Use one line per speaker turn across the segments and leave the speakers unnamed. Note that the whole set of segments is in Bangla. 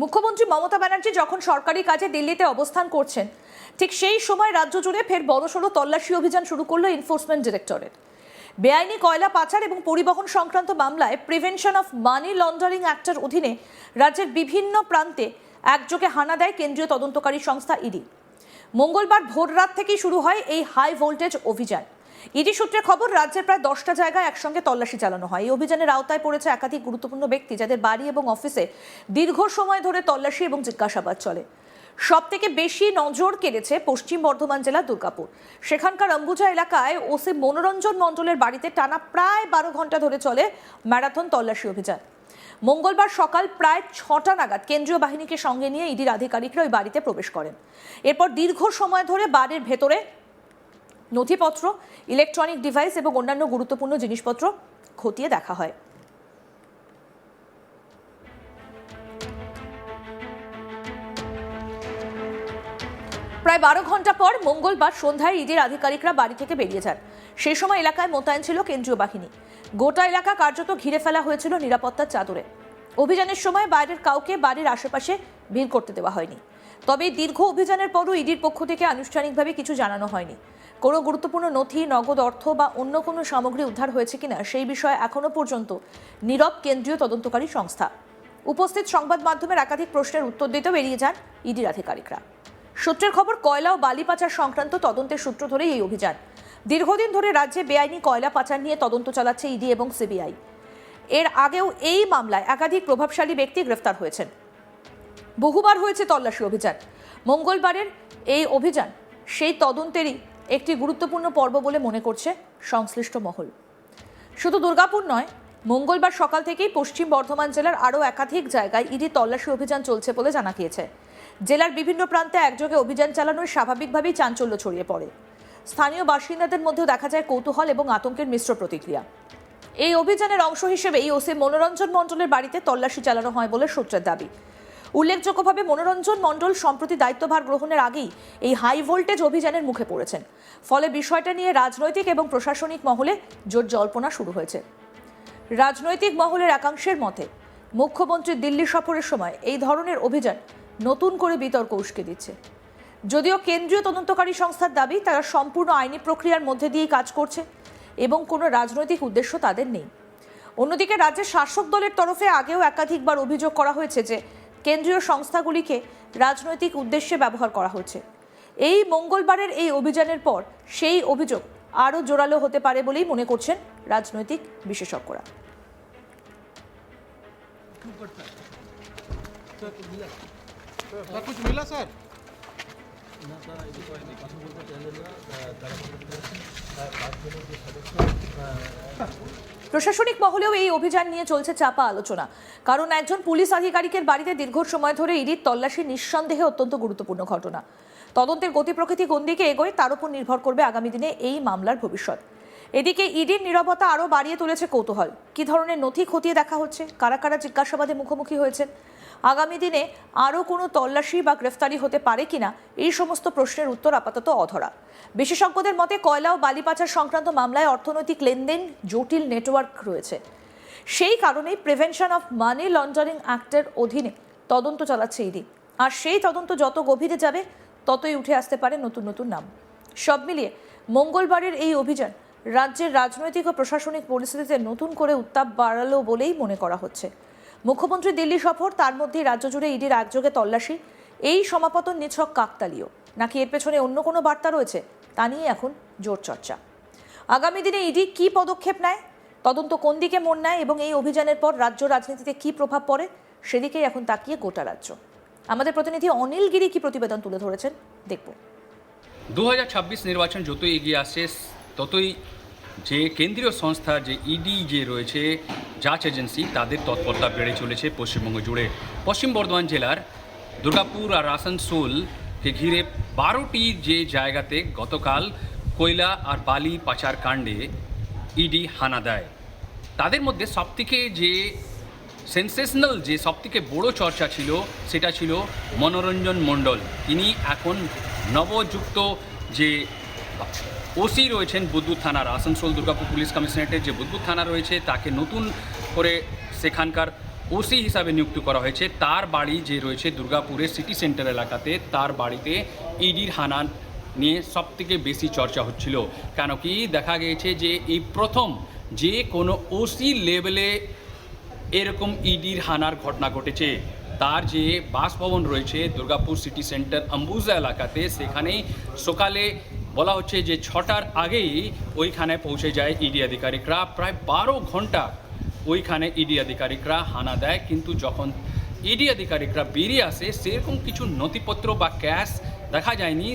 মুখ্যমন্ত্রী মমতা ব্যানার্জি যখন সরকারি কাজে দিল্লিতে অবস্থান করছেন, ঠিক সেই সময় রাজ্য জুড়ে ফের বড়সড় তল্লাশি অভিযান শুরু করল এনফোর্সমেন্ট ডিরেক্টরেট বেআইনি কয়লা পাচার এবং পরিবহন সংক্রান্ত মামলায় প্রিভেনশন অফ মানি লন্ডারিং অ্যাক্টের অধীনে রাজ্যের বিভিন্ন প্রান্তে একযোগে হানা দেয় কেন্দ্রীয় তদন্তকারী সংস্থা ইডি। মঙ্গলবার ভোর রাত থেকেই শুরু হয় এই হাই ভোল্টেজ অভিযান। ইডি সূত্রে খবর, রাজ্যের প্রায় দশটা জায়গায় একসঙ্গে তল্লাশি চালানো হয়। এই অভিযানের আওতায় পড়েছে একাধিক গুরুত্বপূর্ণ ব্যক্তি যাদের বাড়ি এবং অফিসে দীর্ঘ সময় ধরে তল্লাশি এবং জিজ্ঞাসাবাদ চলে। সব থেকে বেশি নজর কেড়েছে পশ্চিম বর্ধমান জেলার দুর্গাপুর। সেখানকার অম্বুজা এলাকায় ওসি মনোরঞ্জন মণ্ডলের বাড়িতে টানা প্রায় বারো ঘণ্টা ধরে চলে ম্যারাথন তল্লাশি অভিযান। মঙ্গলবার সকাল প্রায় ছটা নাগাদ কেন্দ্রীয় বাহিনীকে সঙ্গে নিয়ে ইডির আধিকারিকরা ওই বাড়িতে প্রবেশ করেন। এরপর দীর্ঘ সময় ধরে বাড়ির ভেতরে নথিপত্র ইলেকট্রনিক ডিভাইস এবং অন্যান্য গুরুত্বপূর্ণ জিনিসপত্র খতিয়ে দেখা হয়। প্রায় বারো ঘণ্টা পর মঙ্গলবার সন্ধ্যায় ইডির আধিকারিকরা বাড়ি থেকে বেরিয়ে যান। সেই সময় এলাকায় মোতায়েন ছিল কেন্দ্রীয় বাহিনী। গোটা এলাকা কার্যত ঘিরে ফেলা হয়েছিল নিরাপত্তার চাদরে। অভিযানের সময় বাইরের কাউকে বাড়ির আশেপাশে ভিড় করতে দেওয়া হয়নি। তবে দীর্ঘ অভিযানের পরও ইডির পক্ষ থেকে আনুষ্ঠানিকভাবে কিছু জানানো হয়নি। কোনো গুরুত্বপূর্ণ নথি, নগদ অর্থ বা অন্য কোনো সামগ্রী উদ্ধার হয়েছে কিনা সেই বিষয়ে এখনও পর্যন্ত নীরব কেন্দ্রীয় তদন্তকারী সংস্থা। উপস্থিত সংবাদ মাধ্যমের একাধিক প্রশ্নের উত্তর দিতেও এড়িয়ে যান ইডির আধিকারিকরা। সূত্রের খবর, কয়লা ও বালি পাচার সংক্রান্ত তদন্তের সূত্র ধরে এই অভিযান। দীর্ঘদিন ধরে রাজ্যে বেআইনি কয়লা পাচার নিয়ে তদন্ত চালাচ্ছে ইডি এবং সিবিআই। এর আগেও এই মামলায় একাধিক প্রভাবশালী ব্যক্তি গ্রেফতার হয়েছেন। বহুবার হয়েছে তল্লাশি অভিযান। মঙ্গলবারের এই অভিযান, সেই তদন্তেরই একটি গুরুত্বপূর্ণ পর্ব বলে মনে করছে সংশ্লিষ্ট মহল। শুধু দুর্গাপুর নয়, মঙ্গলবার সকাল থেকেই পশ্চিম বর্ধমান জেলার আরও একাধিক জায়গায় ইডি তল্লাশি অভিযান চলছে বলে জানা গিয়েছে। জেলার বিভিন্ন প্রান্তে একযোগে অভিযান চালানোয় স্বাভাবিকভাবেই চাঞ্চল্য ছড়িয়ে পড়ে। স্থানীয় বাসিন্দাদের মধ্যেও দেখা যায় কৌতূহল এবং আতঙ্কের মিশ্র প্রতিক্রিয়া। এই অভিযানের অংশ হিসেবে এই ওসি মনোরঞ্জন মণ্ডলের বাড়িতে তল্লাশি চালানো হয় বলে সূত্রের দাবি। উল্লেখযোগ্যভাবে মনোরঞ্জন মণ্ডল সম্প্রতি দায়িত্বভার গ্রহণের আগেই এই হাই ভোল্টেজ অভিযানের মুখে পড়েছেন। ফলে বিষয়টা নিয়ে রাজনৈতিক এবং প্রশাসনিক মহলে জোর জল্পনা শুরু হয়েছে। রাজনৈতিক মহলের একাংশের মতে মুখ্যমন্ত্রীর দিল্লি সফরের সময় এই ধরনের অভিযান নতুন করে বিতর্ক উস্কে দিচ্ছে। যদিও কেন্দ্রীয় তদন্তকারী সংস্থার দাবি, তারা সম্পূর্ণ আইনি প্রক্রিয়ার মধ্যে দিয়েই কাজ করছে এবং কোনো রাজনৈতিক উদ্দেশ্য তাদের নেই। অন্যদিকে রাজ্যের শাসক দলের তরফে আগেও একাধিকবার অভিযোগ করা হয়েছে যে কেন্দ্রীয় সংস্থাগুলিকে রাজনৈতিক উদ্দেশ্যে ব্যবহার করা হচ্ছে এই মঙ্গলবারের এই অভিযানের পর সেই অভিযোগ আরও জোরালো হতে পারে বলেই মনে করছেন রাজনৈতিক বিশেষজ্ঞরা
सर कुछ मिला सर
প্রশাসনিক মহলেও এই অভিযান নিয়ে চলছে চাপা আলোচনা। কারণ একজন পুলিশ আধিকারিকের বাড়িতে দীর্ঘ সময় ধরে ইডির তল্লাশি নিঃসন্দেহে অত্যন্ত গুরুত্বপূর্ণ ঘটনা। তদন্তের গতি প্রকৃতি কোন দিকে এগোয় তার উপর নির্ভর করবে আগামী দিনে এই মামলার ভবিষ্যৎ। এদিকে ইডির নিরবতা আরও বাড়িয়ে তুলেছে কৌতূহল। কি ধরনের নথি খতিয়ে দেখা হচ্ছে? কারা কারা জিজ্ঞাসাবাদে মুখোমুখি হয়েছেন? আগামী দিনে আরও কোনো তল্লাশি বা গ্রেফতারি হতে পারে কিনা এই সমস্ত প্রশ্নের উত্তর আপাতত অধরা। বিশেষজ্ঞদের মতে, কয়লা ও বালি পাচার সংক্রান্ত মামলায় অর্থনৈতিক লেনদেন জটিল নেটওয়ার্ক রয়েছে। সেই কারণেই প্রিভেনশন অফ মানি লন্ডারিং অ্যাক্টের অধীনে তদন্ত চালাচ্ছে ইডি। আর সেই তদন্ত যত গভীরে যাবে, ততই উঠে আসতে পারে নতুন নতুন নাম। সব মিলিয়ে মঙ্গলবারের এই অভিযান রাজ্যের রাজনৈতিক ও প্রশাসনিক পরিস্থিতিতে নতুন করে উত্তাপ বাড়ালো বলেই মনে করা হচ্ছে। মুখ্যমন্ত্রী দিল্লি সফর, তার মধ্যেই রাজ্য জুড়ে ইডির একযোগে তল্লাশি। এই সমাপতন নিছক কাকতালীয়। নাকি এর পেছনে অন্য কোনো বার্তা রয়েছে? তা নিয়ে এখন জোর চর্চা। আগামী দিনে ইডি কি পদক্ষেপ নেয়? তদন্ত কোন দিকে মন নেয়? এবং এই অভিযানের পর রাজ্য রাজনীতিতে কি প্রভাব পড়ে? সেদিকেই এখন তাকিয়ে গোটা রাজ্য। আমাদের প্রতিনিধি অনিল গিরি কি প্রতিবেদন তুলে ধরেছেন, দেখব।
দু হাজার ছাব্বিশ নির্বাচন যতই এগিয়ে আসছে ততই যে কেন্দ্রীয় সংস্থা যে ইডি যে রয়েছে, যাচ এজেন্সি, তাদের তৎপরতা বেড়ে চলেছে পশ্চিমবঙ্গ জুড়ে। পশ্চিম বর্ধমান জেলার দুর্গাপুর আর আসানসোলকে ঘিরে বারোটি যে জায়গাতে গতকাল কয়লা আর বালি পাচার কাণ্ডে ইডি হানা দেয়। তাদের মধ্যে সবথেকে যে সেন্সেশনাল যে সবথেকে বড় চর্চা ছিল, সেটা ছিল মনোরঞ্জন মণ্ডল। তিনি এখন নবযুক্ত যে ওসি রয়েছেন বুদ্ধুত থানার আসানসোল দুর্গাপুর পুলিশ কমিশনারেটের যে বুদ্ধুত থানা রয়েছে, তাকে নতুন করে সেখানকার ওসি হিসাবে নিযুক্ত করা হয়েছে। তার বাড়ি যে রয়েছে দুর্গাপুরের সিটি সেন্টার এলাকাতে, তার বাড়িতে ইডির হানা নিয়ে সব থেকে বেশি চর্চা হচ্ছিল। কেন কি দেখা গিয়েছে যে এই প্রথম যে কোনো ওসি লেভেলে এরকম ইডির হানার ঘটনা ঘটেছে। তার যে বাসভবন রয়েছে দুর্গাপুর সিটি সেন্টার, অম্বুজা এলাকাতে, সেখানেই সকালে বলা হচ্ছে যে ছটার আগেই ওইখানে পৌঁছে যায় ইডি আধিকারিকরা। প্রায় বারো ঘণ্টা ওইখানে ইডি আধিকারিকরা হানা দেয়, কিন্তু যখন ইডি আধিকারিকরা বেরিয়ে আসে, সেরকম কিছু নথিপত্র বা ক্যাশ দেখা যায়নি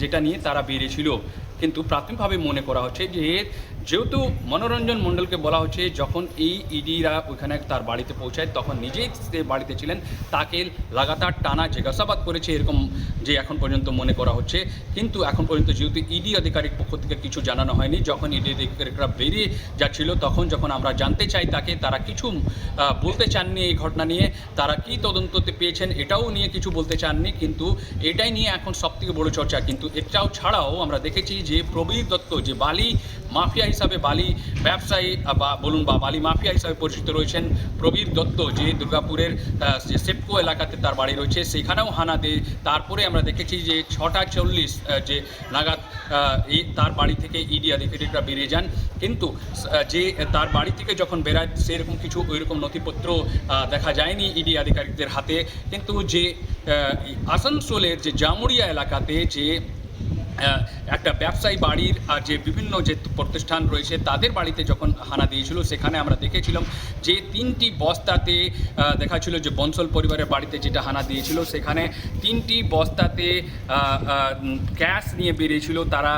যেটা নিয়ে তারা বেরিয়েছিল। কিন্তু প্রাথমিকভাবে মনে করা হচ্ছে যে, যেহেতু মনোরঞ্জন মণ্ডলকে বলা হচ্ছে, যখন এই ইডিরা ওইখানে তার বাড়িতে পৌঁছায়, তখন নিজেই সে বাড়িতে ছিলেন, তাকে লাগাতার টানা জিজ্ঞাসাবাদ করেছে, এরকম যে এখন পর্যন্ত মনে করা হচ্ছে। কিন্তু এখন পর্যন্ত যেহেতু ইডি আধিকারিক পক্ষ থেকে কিছু জানানো হয়নি, যখন ইডি আধিকারিকরা বেরিয়ে যাচ্ছিল, তখন যখন আমরা জানতে চাই তাকে, তারা কিছু বলতে চাননি এই ঘটনা নিয়ে, তারা কি তদন্ততে পেয়েছেন এটাও নিয়ে কিছু বলতে চাননি, কিন্তু এটাই নিয়ে এখন সবথেকে বড় চর্চা। কিন্তু এটাও ছাড়াও আমরা দেখেছি যে প্রবীর দত্ত, যে বালি মাফিয়া হিসাবে বালি ব্যবসায়ী বা বলুন বা বালি মাফিয়া হিসাবে পরিচিত রয়েছেন প্রবীর দত্ত, যে দুর্গাপুরের যে সেপকো এলাকাতে তার বাড়ি রয়েছে। সেখানেও হানা দেয় তারপরে আমরা দেখেছি যে ছটা চল্লিশ যে নাগাদ তার বাড়ি থেকে ইডি আধিকারিকরা বেরিয়ে যান। কিন্তু যে তার বাড়ি থেকে যখন বেরায়, সেরকম কিছু ওইরকম নথিপত্র দেখা যায়নি ইডি আধিকারিকদের হাতে। কিন্তু যে আসানসোলের যে জামুরিয়া এলাকাতে যে একটা ব্যবসায়ী বাড়ির আর যে বিভিন্ন যে প্রতিষ্ঠান রয়েছে, তাদের বাড়িতে যখন হানা দিয়েছিল, সেখানে আমরা দেখেছিলাম যে তিনটি বস্তাতে দেখা ছিল যে বনসল পরিবারের বাড়িতে যেটা হানা দিয়েছিল, সেখানে তিনটি বস্তাতে ক্যাশ নিয়ে বেরিয়েছিল। তারা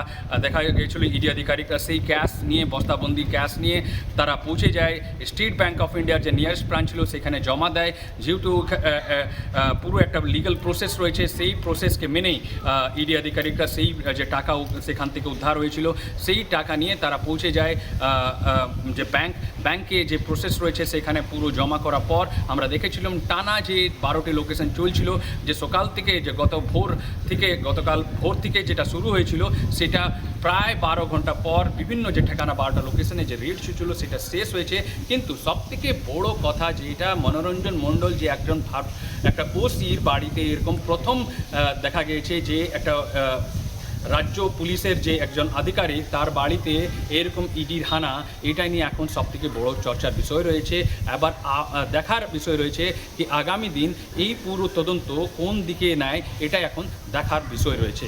দেখা গিয়েছিল ইডি আধিকারিকরা, সেই ক্যাশ নিয়ে, বস্তাবন্দি ক্যাশ নিয়ে তারা পৌঁছে যায়। স্টেট ব্যাঙ্ক অফ ইন্ডিয়ার যে নিয়ারেস্ট ব্রাঞ্চ ছিল, সেখানে জমা দেয়। যেহেতু পুরো একটা লিগাল প্রসেস রয়েছে, সেই প্রসেসকে মেনেই ইডি আধিকারিকরা সেই যে টাকা সেখান থেকে উদ্ধার হয়েছিল, সেই টাকা নিয়ে তারা পৌঁছে যায় যে ব্যাংক ব্যাংকে যে প্রসেস রয়েছে সেখানে পুরো জমা করার পর আমরা দেখেছিলাম টানা যে বারোটি লোকেশন চলছিল, যে সকাল থেকে যে গত ভোর থেকে, গতকাল ভোর থেকে যেটা শুরু হয়েছিল, সেটা প্রায় বারো ঘণ্টা পর বিভিন্ন যে ঠিকানা বারোটা লোকেশনে যে রেড ছিল সেটা শেষ হয়েছে। কিন্তু সবথেকে বড় কথা যেটা মনোরঞ্জন মণ্ডল যে একজন ভাব একটা ওসির বাড়িতে এরকম প্রথম দেখা গিয়েছে যে একটা রাজ্য পুলিশের যে একজন আধিকারিক তার বাড়িতে এরকম ইডির হানা এটা নিয়ে এখন সবথেকে বড় চর্চার বিষয় রয়েছে। এবার আ- আ, দেখার বিষয় রয়েছে যে আগামী দিন এই পুরো তদন্ত কোন দিকে নেয় এটা এখন দেখার বিষয় রয়েছে।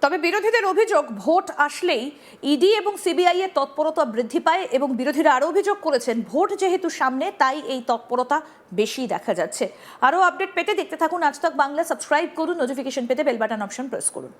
তবে বিরোধীদের অভিযোগ ভোট আসলেই ইডি এবং সিবিআই এর তৎপরতা বৃদ্ধি পায় এবং বিরোধীরা আরও অভিযোগ করেছেন ভোট যেহেতু সামনে তাই এই তৎপরতা বেশি দেখা যাচ্ছে। আরও আপডেট পেতে দেখতে থাকুন আজ তক বাংলা সাবস্ক্রাইব করুন নোটিফিকেশন পেতে বেল বাটন অপশন প্রেস করুন।